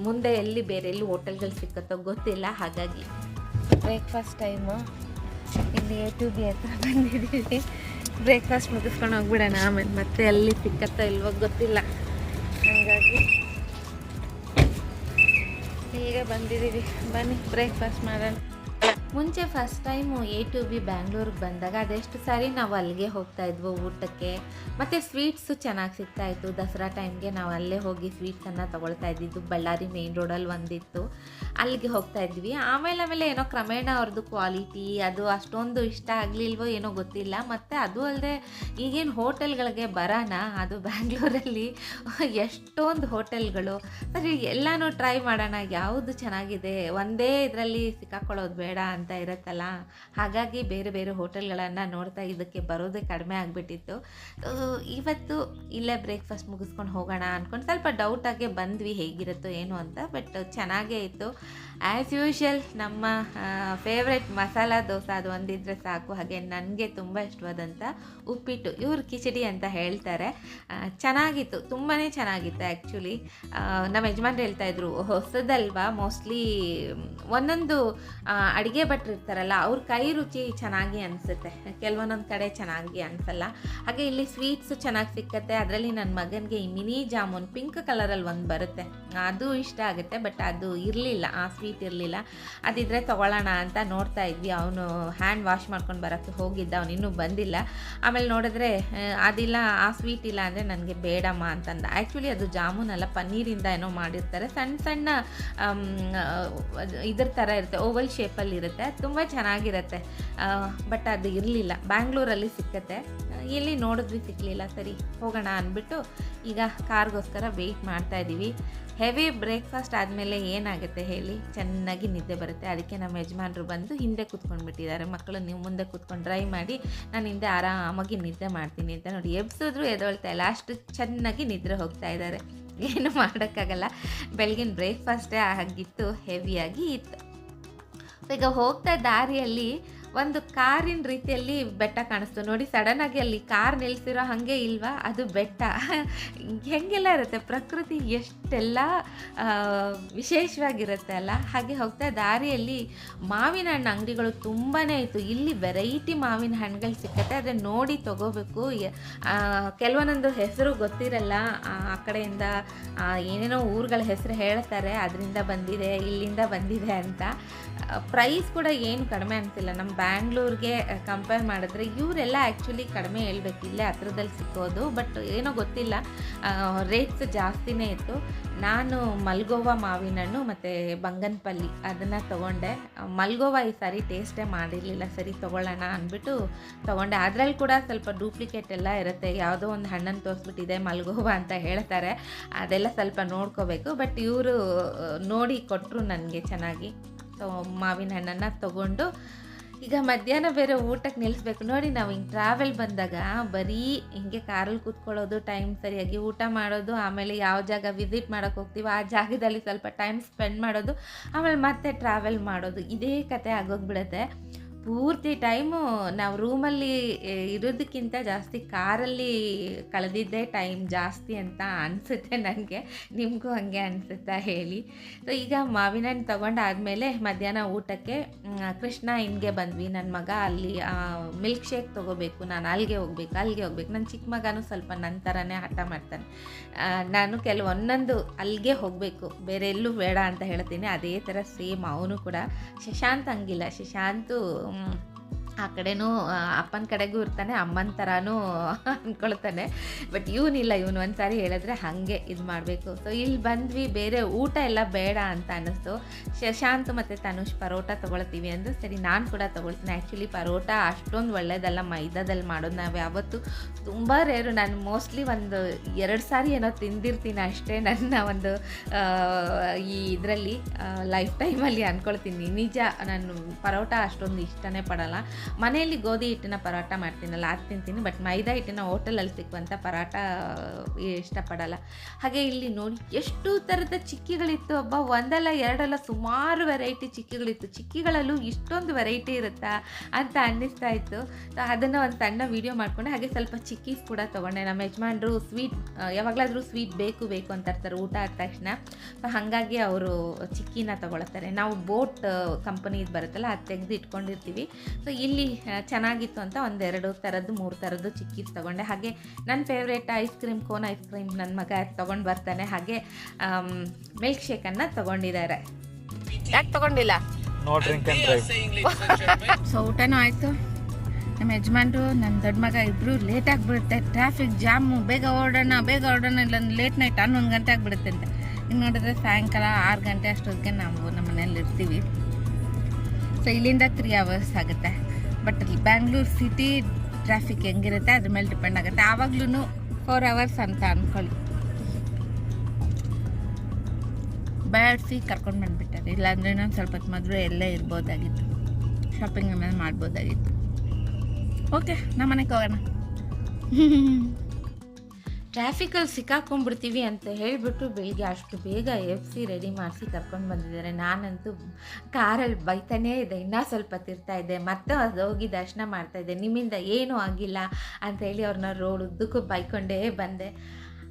ಮುಂದೆ ಎಲ್ಲಿ ಬೇರೆ ಎಲ್ಲಿ ಹೋಟೆಲ್ಗಳು ಸಿಕ್ಕತ್ತೋ ಗೊತ್ತಿಲ್ಲ. ಹಾಗಾಗಿ ಬ್ರೇಕ್ಫಾಸ್ಟ್ ಟೈಮು ಇಲ್ಲಿ ಎ ಟು ಬಿ ಹತ್ರ ಬಂದಿದ್ದೀವಿ. ಬ್ರೇಕ್ಫಾಸ್ಟ್ ಮುಗಿಸ್ಕೊಂಡು ಹೋಗ್ಬಿಡೋಣ. ಆಮೇಲೆ ಮತ್ತೆ ಅಲ್ಲಿ ಸಿಕ್ಕತ್ತೋ ಇಲ್ವೋ ಗೊತ್ತಿಲ್ಲ. ಹಾಗಾಗಿ ಈಗ ಬಂದಿದ್ದೀವಿ. ಬನ್ನಿ ಬ್ರೇಕ್ಫಾಸ್ಟ್ ಮಾಡೋಣ. ಮುಂಚೆ first time A to B ಬ್ಯಾಂಗ್ಳೂರಿಗೆ ಬಂದಾಗ ಅದೆಷ್ಟು ಸಾರಿ ನಾವು ಅಲ್ಲಿಗೆ ಹೋಗ್ತಾ ಇದ್ವು ಊಟಕ್ಕೆ. ಮತ್ತು ಸ್ವೀಟ್ಸು ಚೆನ್ನಾಗಿ ಸಿಗ್ತಾಯಿತ್ತು ದಸರಾ ಟೈಮ್ಗೆ ನಾವು ಅಲ್ಲೇ ಹೋಗಿ ಸ್ವೀಟ್ಸನ್ನು ತೊಗೊಳ್ತಾ ಇದ್ದಿದ್ದು. ಬಳ್ಳಾರಿ ಮೇನ್ ರೋಡಲ್ಲಿ ಒಂದಿತ್ತು. ಅಲ್ಲಿಗೆ ಹೋಗ್ತಾ ಇದ್ವಿ. ಆಮೇಲೆ ಆಮೇಲೆ ಏನೋ ಕ್ರಮೇಣ ಅವ್ರದ್ದು ಕ್ವಾಲಿಟಿ ಅದು ಅಷ್ಟೊಂದು ಇಷ್ಟ ಆಗಲಿಲ್ವೋ ಏನೋ ಗೊತ್ತಿಲ್ಲ. ಮತ್ತು ಅದು ಅಲ್ಲದೆ ಈಗೇನು ಹೋಟೆಲ್ಗಳಿಗೆ ಬರೋಣ ಅದು ಬ್ಯಾಂಗ್ಳೂರಲ್ಲಿ ಎಷ್ಟೊಂದು ಹೋಟೆಲ್ಗಳು. ಸರಿ, ಎಲ್ಲನೂ ಟ್ರೈ ಮಾಡೋಣ. ಯಾವುದು ಚೆನ್ನಾಗಿದೆ? ಒಂದೇ ಇದರಲ್ಲಿ ಸಿಕ್ಕಾಕೊಳ್ಳೋದು ಬೇಡ ಅಂತ ಇರುತ್ತಲ್ಲ? ಹಾಗಾಗಿ ಬೇರೆ ಬೇರೆ ಹೋಟೆಲ್ಗಳನ್ನು ನೋಡ್ತಾ ಇದಕ್ಕೆ ಬರೋದೇ ಕಡಿಮೆ ಆಗಿಬಿಟ್ಟಿತ್ತು. ಇವತ್ತು ಇಲ್ಲೇ ಬ್ರೇಕ್ಫಾಸ್ಟ್ ಮುಗಿಸ್ಕೊಂಡು ಹೋಗೋಣ ಅಂದ್ಕೊಂಡು ಸ್ವಲ್ಪ ಡೌಟಾಗೆ ಬಂದ್ವಿ ಹೇಗಿರುತ್ತೋ ಏನು ಅಂತ ಬಟ್ ಚೆನ್ನಾಗೇ ಇತ್ತು. ಆ್ಯಸ್ ಯೂಶುವಲ್ ನಮ್ಮ ಫೇವ್ರೆಟ್ ಮಸಾಲ ದೋಸೆ ಅದು ಒಂದಿದ್ರೆ ಸಾಕು. ಹಾಗೆ ನನಗೆ ತುಂಬ ಇಷ್ಟವಾದಂಥ ಉಪ್ಪಿಟ್ಟು. ಇವ್ರು ಕಿಚಡಿ ಅಂತ ಹೇಳ್ತಾರೆ. ಚೆನ್ನಾಗಿತ್ತು. ತುಂಬಾ ಚೆನ್ನಾಗಿತ್ತು ಆ್ಯಕ್ಚುಲಿ ನಮ್ಮ ಯಜಮಾನ್ರು ಹೇಳ್ತಾಯಿದ್ರು ಹೊಸದಲ್ವಾ? ಮೋಸ್ಟ್ಲಿ ಒಂದೊಂದು ಅಡುಗೆ ಭಟ್ರಿರ್ತಾರಲ್ಲ ಅವ್ರ ಕೈ ರುಚಿ ಚೆನ್ನಾಗಿ ಅನಿಸುತ್ತೆ. ಕೆಲವೊಂದೊಂದು ಕಡೆ ಚೆನ್ನಾಗಿ ಅನಿಸಲ್ಲ. ಹಾಗೆ ಇಲ್ಲಿ ಸ್ವೀಟ್ಸು ಚೆನ್ನಾಗಿ ಸಿಕ್ಕತ್ತೆ. ಅದರಲ್ಲಿ ನನ್ನ ಮಗನಿಗೆ ಈ ಮಿನಿ ಜಾಮೂನ್ ಪಿಂಕ್ ಕಲರಲ್ಲಿ ಒಂದು ಬರುತ್ತೆ. ಅದು ಇಷ್ಟ ಆಗುತ್ತೆ ಬಟ್ ಅದು ಇರಲಿಲ್ಲ. ಆ ಸ್ವೀಟ್ ಇರಲಿಲ್ಲ. ಅದಿದ್ರೆ ತೊಗೊಳ್ಳೋಣ ಅಂತ ನೋಡ್ತಾ ಇದ್ವಿ. ಅವನು ಹ್ಯಾಂಡ್ ವಾಶ್ ಮಾಡ್ಕೊಂಡು ಬರೋಕ್ಕೆ ಹೋಗಿದ್ದ. ಅವನು ಇನ್ನೂ ಬಂದಿಲ್ಲ. ಆಮೇಲೆ ನೋಡಿದ್ರೆ ಅದಿಲ್ಲ, ಆ ಸ್ವೀಟ್ ಇಲ್ಲ ಅಂದರೆ ನನಗೆ ಬೇಡಮ್ಮ ಅಂತಂದ. ಆ್ಯಕ್ಚುಲಿ ಅದು ಜಾಮೂನ್ ಅಲ್ಲ, ಪನ್ನೀರಿಂದ ಏನೋ ಮಾಡಿರ್ತಾರೆ. ಸಣ್ಣ ಸಣ್ಣ ಇದ್ರ ಥರ ಇರುತ್ತೆ. ಓವಲ್ ಶೇಪಲ್ಲಿ ಇರುತ್ತೆ. ತುಂಬ ಚೆನ್ನಾಗಿರುತ್ತೆ. ಬಟ್ ಅದು ಇರಲಿಲ್ಲ. ಬ್ಯಾಂಗ್ಳೂರಲ್ಲಿ ಸಿಕ್ಕತ್ತೆ. ಇಲ್ಲಿ ನೋಡಿದ್ವಿ ಸಿಕ್ಕಲಿಲ್ಲ ಸರಿ, ಹೋಗೋಣ ಅಂದ್ಬಿಟ್ಟು ಈಗ ಕಾರ್ಗೋಸ್ಕರ ವೆಯ್ಟ್ ಮಾಡ್ತಾ ಇದ್ದೀವಿ. ಹೆವಿ ಬ್ರೇಕ್ಫಾಸ್ಟ್ ಆದಮೇಲೆ ಏನಾಗುತ್ತೆ ಹೇಳಿ? ಚೆನ್ನಾಗಿ ನಿದ್ದೆ ಬರುತ್ತೆ. ಅದಕ್ಕೆ ನಮ್ಮ ಯಜಮಾನರು ಬಂದು ಹಿಂದೆ ಕೂತ್ಕೊಂಡ್ಬಿಟ್ಟಿದ್ದಾರೆ. ಮಕ್ಕಳು ನೀವು ಮುಂದೆ ಕೂತ್ಕೊಂಡು ಡ್ರೈ ಮಾಡಿ, ನಾನು ಹಿಂದೆ ಆರಾಮಾಗಿ ನಿದ್ದೆ ಮಾಡ್ತೀನಿ ಅಂತ ನೋಡಿ. ಎಬ್ಸಿದ್ರು ಎದೊಳ್ತಾ ಇಲ್ಲ. ಅಷ್ಟು ಚೆನ್ನಾಗಿ ನಿದ್ರೆ ಹೋಗ್ತಾ ಇದ್ದಾರೆ. ಏನು ಮಾಡೋಕ್ಕಾಗಲ್ಲ. ಬೆಳಗಿನ ಬ್ರೇಕ್ಫಾಸ್ಟೇ ಆಗಿತ್ತು ಹೆವಿಯಾಗಿ ಇತ್ತು. ಈಗ ಹೋಗ್ತಾ ದಾರಿಯಲ್ಲಿ ಒಂದು ಕಾರಿನ ರೀತಿಯಲ್ಲಿ ಬೆಟ್ಟ ಕಾಣಿಸ್ತು. ನೋಡಿ ಸಡನ್ ಆಗಿ ಅಲ್ಲಿ ಕಾರ್ ನಿಲ್ಲಿಸಿರೋ ಹಾಗೆ ಇಲ್ವಾ? ಅದು ಬೆಟ್ಟ. ಹೆಂಗೆಲ್ಲ ಇರುತ್ತೆ? ಪ್ರಕೃತಿ ಎಷ್ಟೆಲ್ಲ ಆ, ವಿಶೇಷವಾಗಿರುತ್ತೆ ಅಲ್ಲ? ಹಾಗೆ ಹೋಗ್ತಾ ದಾರಿಯಲ್ಲಿ ಮಾವಿನ ಹಣ್ಣು ಅಂಗಡಿಗಳು ತುಂಬಾ ಇತ್ತು. ಇಲ್ಲಿ ವೆರೈಟಿ ಮಾವಿನ ಹಣ್ಣುಗಳು ಸಿಕ್ಕತ್ತೆ. ಅದನ್ನು ನೋಡಿ ತಗೋಬೇಕು. ಕೆಲವೊಂದೊಂದು ಹೆಸರು ಗೊತ್ತಿರಲ್ಲ. ಆ ಕಡೆಯಿಂದ ಏನೇನೋ ಊರುಗಳ ಹೆಸರು ಹೇಳ್ತಾರೆ. ಅದರಿಂದ ಬಂದಿದೆ ಇಲ್ಲಿಂದ ಬಂದಿದೆ ಅಂತ. ಪ್ರೈಸ್ ಕೂಡ ಏನು ಕಡಿಮೆ ಅನಿಸಿಲ್ಲ ನಮ್ಮ ಬ್ಯಾಂಗ್ಳೂರಿಗೆ ಕಂಪೇರ್ ಮಾಡಿದ್ರೆ ಇವರೆಲ್ಲ ಆ್ಯಕ್ಚುಲಿ ಕಡಿಮೆ ಹೇಳ್ಬೇಕು ಇಲ್ಲೇ ಹತ್ರದಲ್ಲಿ ಸಿಕ್ಕೋದು. ಬಟ್ ಏನೋ ಗೊತ್ತಿಲ್ಲ. ರೇಟ್ಸ್ ಜಾಸ್ತಿನೇ ಇತ್ತು. ನಾನು ಮಲ್ಗೋವಾ ಮಾವಿನ ಹಣ್ಣು ಮತ್ತು ಬಂಗನಪಲ್ಲಿ ಅದನ್ನು ತೊಗೊಂಡೆ. ಮಲ್ಗೋವಾ ಈ ಸಾರಿ ಟೇಸ್ಟೇ ಮಾಡಿರಲಿಲ್ಲ. ಸರಿ ತೊಗೊಳ್ಳೋಣ ಅಂದ್ಬಿಟ್ಟು ತೊಗೊಂಡೆ. ಅದರಲ್ಲಿ ಕೂಡ ಸ್ವಲ್ಪ ಡೂಪ್ಲಿಕೇಟ್ ಎಲ್ಲ ಇರುತ್ತೆ. ಯಾವುದೋ ಒಂದು ಹಣ್ಣನ್ನು ತೋರಿಸ್ಬಿಟ್ಟಿದೆ ಮಲ್ಗೋವಾ ಅಂತ ಹೇಳ್ತಾರೆ. ಅದೆಲ್ಲ ಸ್ವಲ್ಪ ನೋಡ್ಕೋಬೇಕು. ಬಟ್ ಇವರು ನೋಡಿ ಕೊಟ್ಟರು ನನಗೆ ಚೆನ್ನಾಗಿ. ಸೊ ಮಾವಿನ ಹಣ್ಣನ್ನು ತೊಗೊಂಡು ಈಗ ಮಧ್ಯಾಹ್ನ ಬೇರೆ ಊಟಕ್ಕೆ ನಿಲ್ಲಿಸ್ಬೇಕು. ನೋಡಿ ನಾವು ಹಿಂಗೆ ಟ್ರಾವೆಲ್ ಬಂದಾಗ ಬರೀ ಹಿಂಗೆ ಕಾರಲ್ಲಿ ಕೂತ್ಕೊಳ್ಳೋದು ಟೈಮ್ ಸರಿಯಾಗಿ ಊಟ ಮಾಡೋದು, ಆಮೇಲೆ ಯಾವ ಜಾಗ ವಿಸಿಟ್ ಮಾಡೋಕ್ಕೆ ಹೋಗ್ತೀವಿ ಆ ಜಾಗದಲ್ಲಿ ಸ್ವಲ್ಪ ಟೈಮ್ ಸ್ಪೆಂಡ್ ಮಾಡೋದು, ಆಮೇಲೆ ಮತ್ತೆ ಟ್ರಾವೆಲ್ ಮಾಡೋದು. ಇದೇ ಕತೆ ಆಗೋಗ್ಬಿಡುತ್ತೆ. ಪೂರ್ತಿ ಟೈಮು ನಾವು ರೂಮಲ್ಲಿ ಇರೋದಕ್ಕಿಂತ ಜಾಸ್ತಿ ಕಾರಲ್ಲಿ ಕಳೆದಿದ್ದೇ ಟೈಮ್ ಜಾಸ್ತಿ ಅಂತ ಅನಿಸುತ್ತೆ ನನಗೆ. ನಿಮಗೂ ಹಾಗೆ ಅನಿಸುತ್ತಾ ಹೇಳಿ. ಸೊ ಈಗ ಮಾವಿನ ಹಣ್ಣು ತೊಗೊಂಡಾದಮೇಲೆ ಮಧ್ಯಾಹ್ನ ಊಟಕ್ಕೆ ಕೃಷ್ಣ ಹಿಂಗೆ ಬಂದ್ವಿ. ನನ್ನ ಮಗ ಅಲ್ಲಿ ಮಿಲ್ಕ್ ಶೇಕ್ ತೊಗೋಬೇಕು. ನಾನು ಅಲ್ಲಿಗೆ ಹೋಗ್ಬೇಕು ಅಲ್ಲಿಗೆ ಹೋಗ್ಬೇಕು. ನನ್ನ ಚಿಕ್ಕ ಮಗನೂ ಸ್ವಲ್ಪ ನನ್ನ ಥರನೇ ಹಠ ಮಾಡ್ತಾನೆ. ನಾನು ಕೆಲವೊಂದೊಂದು ಅಲ್ಲಿಗೆ ಹೋಗಬೇಕು. ಬೇರೆ ಎಲ್ಲೂ ಬೇಡ ಅಂತ ಹೇಳ್ತೀನಿ. ಅದೇ ಥರ ಸೇಮ್ ಅವನು ಕೂಡ. ಶಶಾಂತ್ ಹಂಗಿಲ್ಲ. ಶಶಾಂತು ಮ್, ಆ ಕಡೆನೂ ಅಪ್ಪನ ಕಡೆಗೂ ಇರ್ತಾನೆ, ಅಮ್ಮನ ಥರನೂ ಅಂದ್ಕೊಳ್ತಾನೆ ಬಟ್ ಇವನಿಲ್ಲ, ಇವನು ಒಂದು ಸಾರಿ ಹೇಳಿದ್ರೆ ಹಾಗೆ ಇದು ಮಾಡಬೇಕು. ಸೊ ಇಲ್ಲಿ ಬಂದ್ವಿ, ಬೇರೆ ಊಟ ಎಲ್ಲ ಬೇಡ ಅಂತ ಅನ್ನಿಸ್ತು. ಶಶಾಂತ್ ಮತ್ತು ತನುಷ್ ಪರೋಟ ತೊಗೊಳ್ತೀವಿ ಅಂದರೆ, ಸರಿ ನಾನು ಕೂಡ ತೊಗೊಳ್ತೀನಿ. ಆ್ಯಕ್ಚುಲಿ ಪರೋಟ ಅಷ್ಟೊಂದು ಒಳ್ಳೆಯದಲ್ಲ ಮೈದಾದಲ್ಲಿ ಮಾಡೋದು ನಾವು ಯಾವತ್ತು ತುಂಬ ರೇರು ನಾನು ಮೋಸ್ಟ್ಲಿ ಒಂದು ಎರಡು ಸಾರಿ ಏನೋ ತಿಂದಿರ್ತೀನಿ ಅಷ್ಟೇ ನನ್ನ ಒಂದು ಈ ಇದರಲ್ಲಿ ಲೈಫ್ ಟೈಮಲ್ಲಿ ಅಂದ್ಕೊಳ್ತೀನಿ ನಿಜ, ನಾನು ಪರೋಟ ಅಷ್ಟೊಂದು ಇಷ್ಟನೇ ಪಡಲ್ಲ. ಮನೆಯಲ್ಲಿ ಗೋಧಿ ಹಿಟ್ಟಿನ ಪರೋಟ ಮಾಡ್ತೀನಲ್ಲ, ಅದು ತಿಂತೀನಿ. ಬಟ್ ಮೈದಾ ಹಿಟ್ಟಿನ ಹೋಟೆಲಲ್ಲಿ ಸಿಕ್ಕುವಂಥ ಪರೋಟ ಇಷ್ಟಪಡಲ್ಲ. ಹಾಗೆ ಇಲ್ಲಿ ನೋಡಿ, ಎಷ್ಟು ಥರದ ಚಿಕ್ಕಿಗಳಿತ್ತು ಒಬ್ಬ ಒಂದಲ್ಲ ಎರಡಲ್ಲ ಸುಮಾರು ವೆರೈಟಿ ಚಿಕ್ಕಿಗಳಿತ್ತು. ಚಿಕ್ಕಿಗಳಲ್ಲೂ ಇಷ್ಟೊಂದು ವೆರೈಟಿ ಇರುತ್ತಾ ಅಂತ ಅನ್ನಿಸ್ತಾ ಇತ್ತು. ಸೊ ಅದನ್ನು ಒಂದು ಸಣ್ಣ ವೀಡಿಯೋ ಮಾಡಿಕೊಂಡೆ. ಹಾಗೆ ಸ್ವಲ್ಪ ಚಿಕ್ಕೀಸ್ ಕೂಡ ತೊಗೊಂಡೆ. ನಮ್ಮ ಯಜಮಾನ್ರು ಸ್ವೀಟ್ ಯಾವಾಗಲಾದರೂ ಸ್ವೀಟ್ ಬೇಕು ಬೇಕು ಅಂತ ಇರ್ತಾರೆ. ಊಟ ಆದ ತಕ್ಷಣ. ಹಾಗಾಗಿ ಅವರು ಚಿಕ್ಕಿನ ತೊಗೊಳ್ತಾರೆ. ನಾವು ಬೋಟ್ ಕಂಪನಿದು ಬರುತ್ತಲ್ಲ, ಅದು ತೆಗೆದು ಇಟ್ಕೊಂಡಿರ್ತೀವಿ ಸೊ ಇಲ್ಲಿ ಆ, ಚೆನ್ನಾಗಿತ್ತು ಅಂತ ಒಂದೆರಡು ಥರದ್ದು ಮೂರು ಥರದ್ದು ಚಿಕ್ಕಿದ್ದು ತೊಗೊಂಡೆ. ಹಾಗೆ ನನ್ನ favourite ice cream cone ice cream ನನ್ನ ಮಗ ತೊಗೊಂಡು ಬರ್ತಾನೆ. ಹಾಗೆ ಮಿಲ್ಕ್ ಶೇಕನ್ನು ತೊಗೊಂಡಿದ್ದಾರೆ ಯಾಕೆ ತೊಗೊಂಡಿಲ್ಲ? No drink and drive so ಊಟನೂ ಆಯಿತು. ನಮ್ಮ ಯಜಮಾನ್ರು ನನ್ನ ದೊಡ್ಡ ಮಗ ಇಬ್ಬರು ಲೇಟ್ ಆಗಿಬಿಡುತ್ತೆ. ಟ್ರಾಫಿಕ್ ಜಾಮು ಬೇಗ ಓಡೋಣ ಬೇಗ ಓಡೋಣ ಇಲ್ಲ ಲೇಟ್ ನೈಟ್ ಹನ್ನೊಂದು ಗಂಟೆ ಆಗಿಬಿಡುತ್ತೆ ಅಂತ. ಇನ್ನು ನೋಡಿದ್ರೆ ಸಾಯಂಕಾಲ ಆರು ಗಂಟೆ ಅಷ್ಟೊತ್ತಿಗೆ ನಾವು ನಮ್ಮ ಮನೇಲಿ ಇರ್ತೀವಿ ಸೊ ಇಲ್ಲಿಂದ ತ್ರೀ ಅವರ್ಸ್ ಆಗುತ್ತೆ. ಬಟ್ ಬ್ಯಾಂಗ್ಳೂರು ಸಿಟಿ ಟ್ರಾಫಿಕ್ ಹೆಂಗಿರುತ್ತೆ, ಅದ್ರ ಮೇಲೆ ಡಿಪೆಂಡ್ ಆಗುತ್ತೆ. ಆವಾಗ್ಲೂ ಫೋರ್ ಅವರ್ಸ್ ಅಂತ ಅಂದ್ಕೊಳ್ಳಿ ಬ್ಯಾಡ್ಸಿ ಕರ್ಕೊಂಡು ಬಂದುಬಿಟ್ಟಾರೆ. ಇಲ್ಲಾಂದ್ರೆ ನಾನು ಸ್ವಲ್ಪ ಹೊತ್ತು ಮೊದಲು ಎಲ್ಲೇ ಇರ್ಬೋದಾಗಿತ್ತು. ಶಾಪಿಂಗ್ ಮೇಲೆ ಮಾಡ್ಬೋದಾಗಿತ್ತು. ಓಕೆ ನಮ್ಮ ಮನೆಗೆ ಹೋಗೋಣ. ಟ್ರಾಫಿಕಲ್ಲಿ ಸಿಕ್ಕಾಕೊಂಡ್ಬಿಡ್ತೀವಿ ಅಂತ ಹೇಳಿಬಿಟ್ಟು ಬೆಳಿಗ್ಗೆ ಅಷ್ಟು ಬೇಗ ಎಫ್ ಸಿ ರೆಡಿ ಮಾಡಿಸಿ ಕರ್ಕೊಂಡು ಬಂದಿದ್ದಾರೆ. ನಾನಂತೂ ಕಾರಲ್ಲಿ ಬೈತಾನೇ ಇದೆ ಇನ್ನೂ ಸ್ವಲ್ಪ ತಿರ್ತಾ ಇದ್ದೆ. ಮತ್ತೆ ಅದು ಹೋಗಿ ದರ್ಶನ ಮಾಡ್ತಾ ಇದ್ದೆ. ನಿಮ್ಮಿಂದ ಏನೂ ಆಗಿಲ್ಲ ಅಂತ ಹೇಳಿ ಅವ್ರನ್ನ ರೋಡ್ ಉದ್ದಕ್ಕೂ ಬೈಕೊಂಡೇ ಬಂದೆ.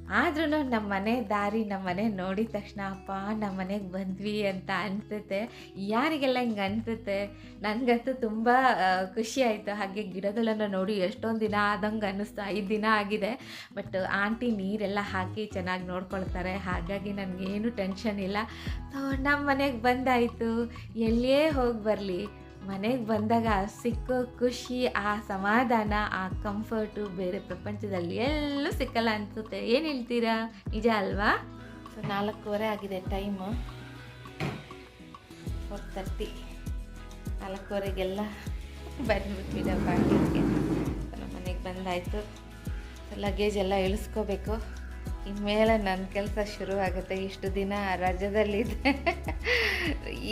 ಆದ್ರೂ ನಮ್ಮ ಮನೆ ದಾರಿ ನಮ್ಮ ಮನೆ ನೋಡಿದ ತಕ್ಷಣ, ಅಪ್ಪ ನಮ್ಮ ಮನೆಗೆ ಬಂದ್ವಿ ಅಂತ ಅನಿಸುತ್ತೆ. ಯಾರಿಗೆಲ್ಲ ಹಿಂಗೆ ಅನಿಸುತ್ತೆ? ನನಗಂತೂ ತುಂಬ ಖುಷಿ ಆಯಿತು. ಹಾಗೆ ಗಿಡಗಳನ್ನು ನೋಡಿ ಎಷ್ಟೊಂದು ದಿನ ಆದಂಗೆ ಅನ್ನಿಸ್ತು, ಐದು ದಿನ ಆಗಿದೆ. ಬಟ್ ಆಂಟಿ ನೀರೆಲ್ಲ ಹಾಕಿ ಚೆನ್ನಾಗಿ ನೋಡ್ಕೊಳ್ತಾರೆ. ಹಾಗಾಗಿ ನನಗೇನು ಟೆನ್ಷನ್ ಇಲ್ಲ. ಸೊ ನಮ್ಮ ಮನೆಗೆ ಬಂದಾಯಿತು. ಎಲ್ಲೇ ಹೋಗಿ ಬರಲಿ. ಮನೆಗೆ ಬಂದಾಗ ಸಿಕ್ಕೋ ಖುಷಿ, ಆ ಸಮಾಧಾನ, ಆ ಕಂಫರ್ಟು ಬೇರೆ ಪ್ರಪಂಚದಲ್ಲಿ ಎಲ್ಲೂ ಸಿಕ್ಕಲ್ಲ ಅನಿಸುತ್ತೆ. ಏನು ಹೇಳ್ತೀರಾ? ನಿಜ ಅಲ್ವಾ? ಸೊ ನಾಲ್ಕೂವರೆ ಆಗಿದೆ ಟೈಮು ಫೋರ್ ತರ್ಟಿ ನಾಲ್ಕೂವರೆಗೆಲ್ಲ ಬಂದ್ಬಿಟ್ಟಿದ್ದೆ ನಮ್ಮ ಮನೆಗೆ ಬಂದಾಯಿತು. ಲಗೇಜ್ ಎಲ್ಲ ಇಳಿಸ್ಕೋಬೇಕು. ಇನ್ಮೇಲೆ ನನ್ನ ಕೆಲಸ ಶುರು ಆಗುತ್ತೆ ಇಷ್ಟು ದಿನ ರಜದಲ್ಲಿದ್ದೆ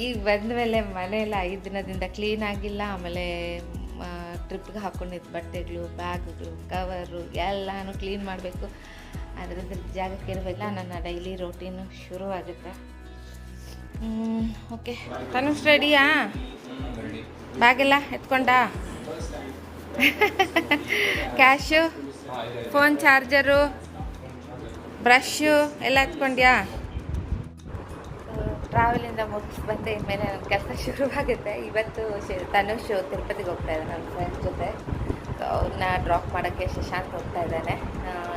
ಈಗ ಬಂದಮೇಲೆ ಮನೆಯೆಲ್ಲ ಐದು ದಿನದಿಂದ ಕ್ಲೀನ್ ಆಗಿಲ್ಲ. ಆಮೇಲೆ ಟ್ರಿಪ್ಗೆ ಹಾಕ್ಕೊಂಡಿದ್ದು ಬಟ್ಟೆಗಳು, ಬ್ಯಾಗ್ಗಳು ಕವರು ಎಲ್ಲನೂ ಕ್ಲೀನ್ ಮಾಡಬೇಕು. ಅದರಿಂದ ಜಾಗಕ್ಕೆ ಇರಬೇಕಲ್ಲ, ನನ್ನ ಡೈಲಿ ರೋಟೀನು ಶುರು ಆಗುತ್ತೆ ಓಕೆ ತನುಷ್ ರೆಡಿಯಾ ಬ್ಯಾಗೆಲ್ಲ ಎತ್ಕೊಂಡ? ಕ್ಯಾಶು ಫೋನ್ ಚಾರ್ಜರು ಬ್ರಷು ಎಲ್ಲ ಹತ್ಕೊಂಡ್ಯಾ? ಟ್ರಾವೆಲಿಂದ ಮುಗಿಸಿ ಬಂದೆ ಇನ್ಮೇಲೆ ನನ್ನ ಕೆಲಸ ಶುರುವಾಗುತ್ತೆ. ಇವತ್ತು ಶಿ- ತನುಷ್ ತಿರುಪತಿಗೆ ಹೋಗ್ತಾ ಇದ್ದಾನೆ ನನ್ನ ಫ್ರೆಂಡ್ಸ್ ಜೊತೆ. ಅವ್ರನ್ನ ಡ್ರಾಪ್ ಮಾಡೋಕ್ಕೆ ಶಶಾಂತ್ ಹೋಗ್ತಾ ಇದ್ದಾನೆ.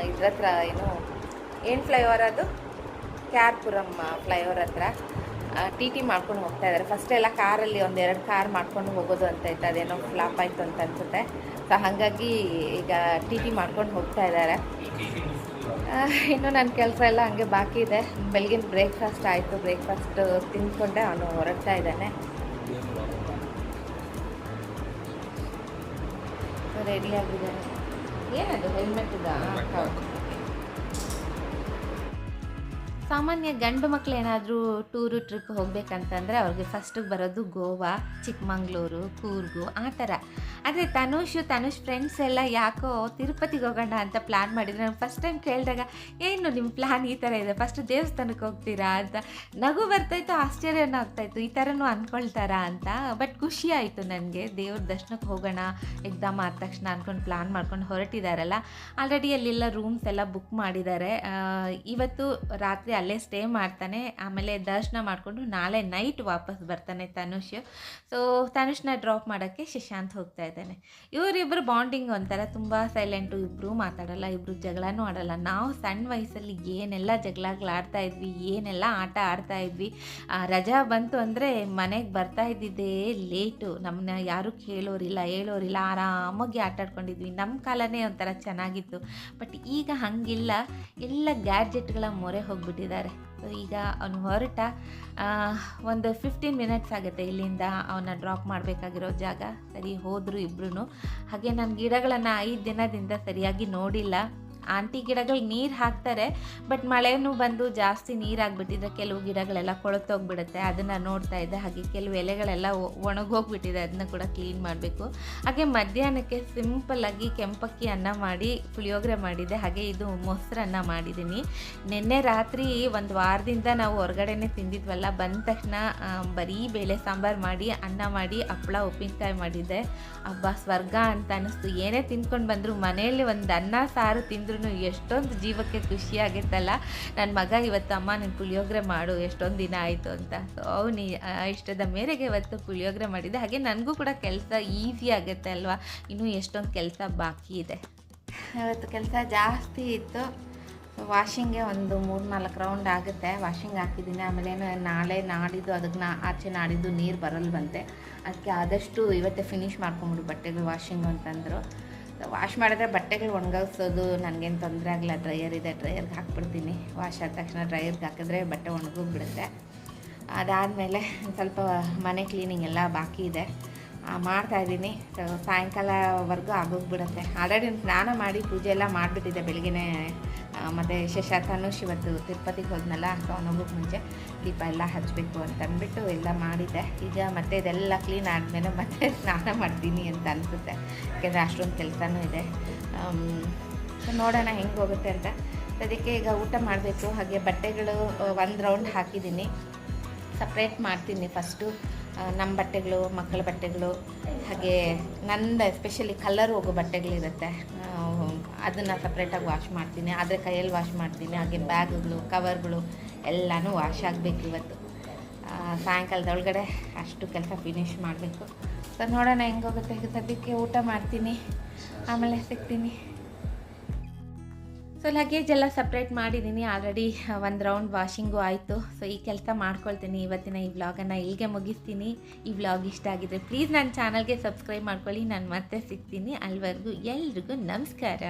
ಇದ್ರ ಹತ್ರ ಏನು ಏನು ಫ್ಲೈಓವರ್ ಅದು? ಕ್ಯಾರ್ಪುರಂ ಫ್ಲೈಓವರ್ ಹತ್ರ. ಟಿ ಟಿ ಮಾಡ್ಕೊಂಡು ಹೋಗ್ತಾ ಇದ್ದಾರೆ ಫಸ್ಟ್ ಎಲ್ಲ ಕಾರಲ್ಲಿ ಒಂದೆರಡು ಕಾರ್ ಮಾಡ್ಕೊಂಡು ಹೋಗೋದು ಅಂತ ಇತ್ತು. ಅದೇನೋ ಫ್ಲಾಪ್ ಆಯಿತು ಅಂತ ಅನ್ಸುತ್ತೆ. ಸೊ ಹಾಗಾಗಿ ಈಗ ಟಿ ಟಿ ಮಾಡ್ಕೊಂಡು ಹೋಗ್ತಾ ಇದ್ದಾರೆ ಇನ್ನು ನನ್ನ ಕೆಲಸ ಎಲ್ಲ ಹಂಗೆ ಬಾಕಿ ಇದೆ. ಬೆಳಗಿನ ಬ್ರೇಕ್ಫಾಸ್ಟ್ ಆಯಿತು. ಬ್ರೇಕ್ಫಾಸ್ಟ್ ತಿಂದ್ಕೊಂಡೆ. ಅವನು ಹೊರಡ್ತಾ ಇದ್ದಾನೆ. ರೆಡಿ ಆಗಿದ್ದಾನೆ. ಏನದು? ಹೆಲ್ಮೆಟ್ ಇದ? ಸಾಮಾನ್ಯ ಗಂಡು ಮಕ್ಳು ಏನಾದರೂ ಟೂರು ಟ್ರಿಪ್ ಹೋಗಬೇಕಂತಂದರೆ ಅವ್ರಿಗೆ ಫಸ್ಟಿಗೆ ಬರೋದು ಗೋವಾ ಚಿಕ್ಕಮಂಗ್ಳೂರು ಕೂರ್ಗು ಆ ಥರ. ಆದರೆ ತನುಷ್ ತನುಷ್ ಫ್ರೆಂಡ್ಸ್ ಎಲ್ಲ ಯಾಕೋ ತಿರುಪತಿಗೆ ಹೋಗೋಣ ಅಂತ ಪ್ಲ್ಯಾನ್ ಮಾಡಿದ್ರು. ನಾನು ಫಸ್ಟ್ ಟೈಮ್ ಕೇಳಿದಾಗ, ಏನು ನಿಮ್ಮ ಪ್ಲ್ಯಾನ್ ಈ ಥರ ಇದೆ? ಫಸ್ಟ್ ದೇವಸ್ಥಾನಕ್ಕೆ ಹೋಗ್ತೀರಾ ಅಂತ. ನಗು ಬರ್ತಾಯಿತ್ತು, ಆಶ್ಚರ್ಯನೂ ಆಗ್ತಾಯಿತ್ತು. ಈ ಥರನೂ ಅಂದ್ಕೊಳ್ತಾರಾ ಅಂತ. ಬಟ್ ಖುಷಿ ಆಯಿತು ನನಗೆ. ದೇವ್ರ ದರ್ಶನಕ್ಕೆ ಹೋಗೋಣ ಎಕ್ಸಾಮ್ ಆದ ತಕ್ಷಣ ಅಂದ್ಕೊಂಡು ಪ್ಲ್ಯಾನ್ ಮಾಡ್ಕೊಂಡು ಹೊರಟಿದ್ದಾರಲ್ಲ ಆಲ್ರೆಡಿ ಅಲ್ಲೆಲ್ಲ ರೂಮ್ಸ್ ಎಲ್ಲ ಬುಕ್ ಮಾಡಿದ್ದಾರೆ ಇವತ್ತು ರಾತ್ರಿ ಅಲ್ಲೇ ಸ್ಟೇ ಮಾಡ್ತಾನೆ. ಆಮೇಲೆ ದರ್ಶನ ಮಾಡಿಕೊಂಡು ನಾಳೆ ನೈಟ್ ವಾಪಸ್ ಬರ್ತಾನೆ ತನುಷ್. ಸೊ ತನುಷ್ನ ಡ್ರಾಪ್ ಮಾಡೋಕ್ಕೆ ಶಶಾಂತ್ ಹೋಗ್ತಾ ಇದ್ದಾನೆ. ಇವರಿಬ್ಬರು ಬಾಂಡಿಂಗ್ ಒಂಥರ ತುಂಬ ಸೈಲೆಂಟು ಇಬ್ಬರು ಮಾತಾಡಲ್ಲ ಇಬ್ಬರು ಜಗಳನೂ ಆಡಲ್ಲ. ನಾವು ಸಣ್ಣ ವಯಸ್ಸಲ್ಲಿ ಏನೆಲ್ಲ ಜಗಳಗಳಾಡ್ತಾ ಇದ್ವಿ, ಏನೆಲ್ಲ ಆಟ ಆಡ್ತಾ ಇದ್ವಿ ರಜಾ ಬಂತು ಅಂದರೆ ಮನೆಗೆ ಬರ್ತಾ ಇದ್ದಿದ್ದೇ ಲೇಟು ನಮ್ಮನ್ನ ಯಾರೂ ಕೇಳೋರಿಲ್ಲ, ಹೇಳೋರಿಲ್ಲ, ಆರಾಮಾಗಿ ಆಟಾಡ್ಕೊಂಡಿದ್ವಿ. ನಮ್ಮ ಕಾಲನೇ ಒಂಥರ ಚೆನ್ನಾಗಿತ್ತು. ಬಟ್ ಈಗ ಹಾಗಿಲ್ಲ. ಎಲ್ಲ ಗ್ಯಾಡ್ಜೆಟ್ಗಳ ಮೊರೆ ಹೋಗ್ಬಿಟ್ಟಿದ್ದಾರೆ. ಈಗ ಅವನು ಹೊರಟ ಒಂದು ಫಿಫ್ಟೀನ್ ಮಿನಿಟ್ಸ್ ಆಗುತ್ತೆ ಇಲ್ಲಿಂದ ಅವನ್ನ ಡ್ರಾಪ್ ಮಾಡಬೇಕಾಗಿರೋ ಜಾಗ. ಸರಿ, ಹೋದರು ಇಬ್ರು ಹಾಗೆ ನಾನು ಗಿಡಗಳನ್ನು ಐದು ದಿನದಿಂದ ಸರಿಯಾಗಿ ನೋಡಿಲ್ಲ. ಆಂಟಿ ಗಿಡಗಳು ನೀರು ಹಾಕ್ತಾರೆ ಬಟ್ ಮಳೆನೂ ಬಂದು ಜಾಸ್ತಿ ನೀರಾಗ್ಬಿಟ್ಟಿದ್ರೆ ಕೆಲವು ಗಿಡಗಳೆಲ್ಲ ಕೊಳತೋಗ್ಬಿಡುತ್ತೆ ಅದನ್ನು ನೋಡ್ತಾ ಇದ್ದೆ. ಹಾಗೆ ಕೆಲವು ಎಲೆಗಳೆಲ್ಲ ಒಣಗೋಗ್ಬಿಟ್ಟಿದೆ. ಅದನ್ನ ಕೂಡ ಕ್ಲೀನ್ ಮಾಡಬೇಕು. ಹಾಗೆ ಮಧ್ಯಾಹ್ನಕ್ಕೆ ಸಿಂಪಲ್ಲಾಗಿ ಕೆಂಪಕ್ಕಿ ಅನ್ನ ಮಾಡಿ, ಪುಳಿಯೋಗರೆ ಮಾಡಿದ್ದೆ. ಹಾಗೆ ಇದು ಮೊಸರನ್ನ ಮಾಡಿದ್ದೀನಿ. ನಿನ್ನೆ ರಾತ್ರಿ ಒಂದು ವಾರದಿಂದ ನಾವು ಹೊರಗಡೆನೆ ತಿಂದಿದ್ವಲ್ಲ, ಬಂದ ತಕ್ಷಣ ಬರೀ ಬೇಳೆ ಸಾಂಬಾರು ಮಾಡಿ, ಅನ್ನ ಮಾಡಿ ಹಪ್ಪಳ ಉಪ್ಪಿನಕಾಯಿ ಮಾಡಿದ್ದೆ. ಹಬ್ಬ ಸ್ವರ್ಗ ಅಂತ ಅನ್ನಿಸ್ತು ಏನೇ ತಿಂದ್ಕೊಂಡು ಬಂದರೂ ಮನೆಯಲ್ಲಿ ಒಂದು ಅನ್ನ ಸಾರು ತಿಂದ್ರೂ ಎಷ್ಟೊಂದು ಜೀವಕ್ಕೆ ಖುಷಿ ನನ್ನ ಮಗ ಇವತ್ತು ಅಮ್ಮ ನೀನು ಪುಳಿಯೋಗರೆ ಮಾಡು, ಎಷ್ಟೊಂದು ದಿನ ಆಯಿತು ಅಂತ. ಸೊ ಅವನು ಇಷ್ಟದ ಮೇರೆಗೆ ಇವತ್ತು ಪುಳಿಯೋಗರೆ ಮಾಡಿದೆ ಹಾಗೆ ನನಗೂ ಕೂಡ ಕೆಲಸ ಈಸಿ ಆಗುತ್ತೆ ಅಲ್ವಾ? ಇನ್ನೂ ಎಷ್ಟೊಂದು ಕೆಲಸ ಬಾಕಿ ಇದೆ. ಇವತ್ತು ಕೆಲಸ ಜಾಸ್ತಿ ಇತ್ತು. ವಾಷಿಂಗ್ಗೆ ಒಂದು ಮೂರು ನಾಲ್ಕು ರೌಂಡ್ ಆಗುತ್ತೆ. ವಾಷಿಂಗ್ ಹಾಕಿದ್ದೀನಿ. ಆಮೇಲೆ ನಾಳೆ ನಾಡಿದ್ದು, ಅದಕ್ಕೆ ನಾ, ಆಚೆ ನಾಡಿದ್ದು ನೀರು ಬರಲ್ಲ ಬಂತೆ ಅದಕ್ಕೆ ಆದಷ್ಟು ಇವತ್ತೇ ಫಿನಿಷ್ ಮಾಡ್ಕೊಂಬಿಡು ಬಟ್ಟೆಗಳು ವಾಷಿಂಗ್ ಅಂತಂದರು. ವಾಶ್ ಮಾಡಿದ್ರೆ ಬಟ್ಟೆಗಳು ಒಣಗಿಸೋದು ನನಗೇನು ತೊಂದರೆ ಆಗಲ್ಲ ಡ್ರೈಯರ್ ಇದೆ ಡ್ರೈಯರ್ಗೆ ಹಾಕ್ಬಿಡ್ತೀನಿ. ವಾಶ್ ಆದ ತಕ್ಷಣ ಡ್ರೈಯರ್ಗೆ ಹಾಕಿದ್ರೆ ಬಟ್ಟೆ ಒಣಗೋಗ್ಬಿಡುತ್ತೆ ಅದಾದಮೇಲೆ ಸ್ವಲ್ಪ ಮನೆ ಕ್ಲೀನಿಂಗ್ ಎಲ್ಲ ಬಾಕಿ ಇದೆ. ಮಾಡ್ತಾಯಿದ್ದೀನಿ ಸಾಯಂಕಾಲವರೆಗೂ ಆಗೋಗ್ಬಿಡುತ್ತೆ. ಆಲ್ರೆಡಿ ಸ್ನಾನ ಮಾಡಿ ಪೂಜೆ ಎಲ್ಲ ಮಾಡಿಬಿಟ್ಟಿದ್ದೆ ಬೆಳಗ್ಗೆನೇ. ಮತ್ತು ಶಶಾಂಕನೂ ಶಿವತ್ತು ತಿರುಪತಿಗೆ ಹೋದ್ನಲ್ಲ, ಅಂತ ಅವನೋಗೋಕ್ಕೆ ಮುಂಚೆ, ದೀಪ ಎಲ್ಲ ಹಚ್ಚಬೇಕು ಅಂತ ಅಂದ್ಬಿಟ್ಟು ಎಲ್ಲ ಮಾಡಿದ್ದೆ ಈಗ ಮತ್ತೆ ಇದೆಲ್ಲ ಕ್ಲೀನ್ ಆದಮೇಲೆ ಮತ್ತೆ ಸ್ನಾನ ಮಾಡ್ತೀನಿ ಅಂತ ಅನಿಸುತ್ತೆ. ಯಾಕೆಂದರೆ ಅಷ್ಟೊಂದು ಕೆಲಸನೂ ಇದೆ. ಸೊ ನೋಡೋಣ ಹೆಂಗೆ ಹೋಗುತ್ತೆ ಅಂತ. ಅದಕ್ಕೆ ಈಗ ಊಟ ಮಾಡಬೇಕು. ಹಾಗೆ ಬಟ್ಟೆಗಳು ಒಂದು ರೌಂಡ್ ಹಾಕಿದ್ದೀನಿ. ಸಪ್ರೇಟ್ ಮಾಡ್ತೀನಿ ಫಸ್ಟು ನಮ್ಮ ಬಟ್ಟೆಗಳು, ಮಕ್ಕಳ ಬಟ್ಟೆಗಳು. ಹಾಗೆ ನಂದು ಎಸ್ಪೆಷಲಿ ಕಲರ್ ಹೋಗೋ ಬಟ್ಟೆಗಳಿರುತ್ತೆ. ಅದನ್ನು ಸಪ್ರೇಟಾಗಿ ವಾಶ್ ಮಾಡ್ತೀನಿ. ಆದರೆ ಕೈಯಲ್ಲಿ ವಾಶ್ ಮಾಡ್ತೀನಿ. ಹಾಗೆ ಬ್ಯಾಗ್ಗಳು ಕವರ್ಗಳು ಎಲ್ಲನೂ ವಾಶ್ ಆಗಬೇಕು ಇವತ್ತು. ಸಾಯಂಕಾಲದೊಳಗಡೆ ಅಷ್ಟು ಕೆಲಸ ಫಿನಿಶ್ ಮಾಡಬೇಕು. ಸೊ ನೋಡೋಣ ಹೆಂಗೋಗುತ್ತೆ ಸದ್ಯಕ್ಕೆ ಊಟ ಮಾಡ್ತೀನಿ. ಆಮೇಲೆ ಸಿಗ್ತೀನಿ. ಸೊ ಲಗೇಜ್ ಎಲ್ಲ ಸಪ್ರೇಟ್ ಮಾಡಿದ್ದೀನಿ ಆಲ್ರೆಡಿ ಒಂದು ರೌಂಡ್ ವಾಷಿಂಗು ಆಯಿತು. ಸೊ ಈ ಕೆಲಸ ಮಾಡ್ಕೊಳ್ತೀನಿ ಇವತ್ತಿನ ಈ ವ್ಲಾಗನ್ನು ಇಲ್ಲಿಗೆ ಮುಗಿಸ್ತೀನಿ. ಈ ವ್ಲಾಗ್ ಇಷ್ಟ ಆಗಿದ್ರೆ ಪ್ಲೀಸ್ ನನ್ನ ಚಾನಲ್ಗೆ ಸಬ್ಸ್ಕ್ರೈಬ್ ಮಾಡ್ಕೊಳ್ಳಿ. ನಾನು ಮತ್ತೆ ಸಿಗ್ತೀನಿ. ಅಲ್ಲಿವರೆಗೂ ಎಲ್ರಿಗೂ ನಮಸ್ಕಾರ.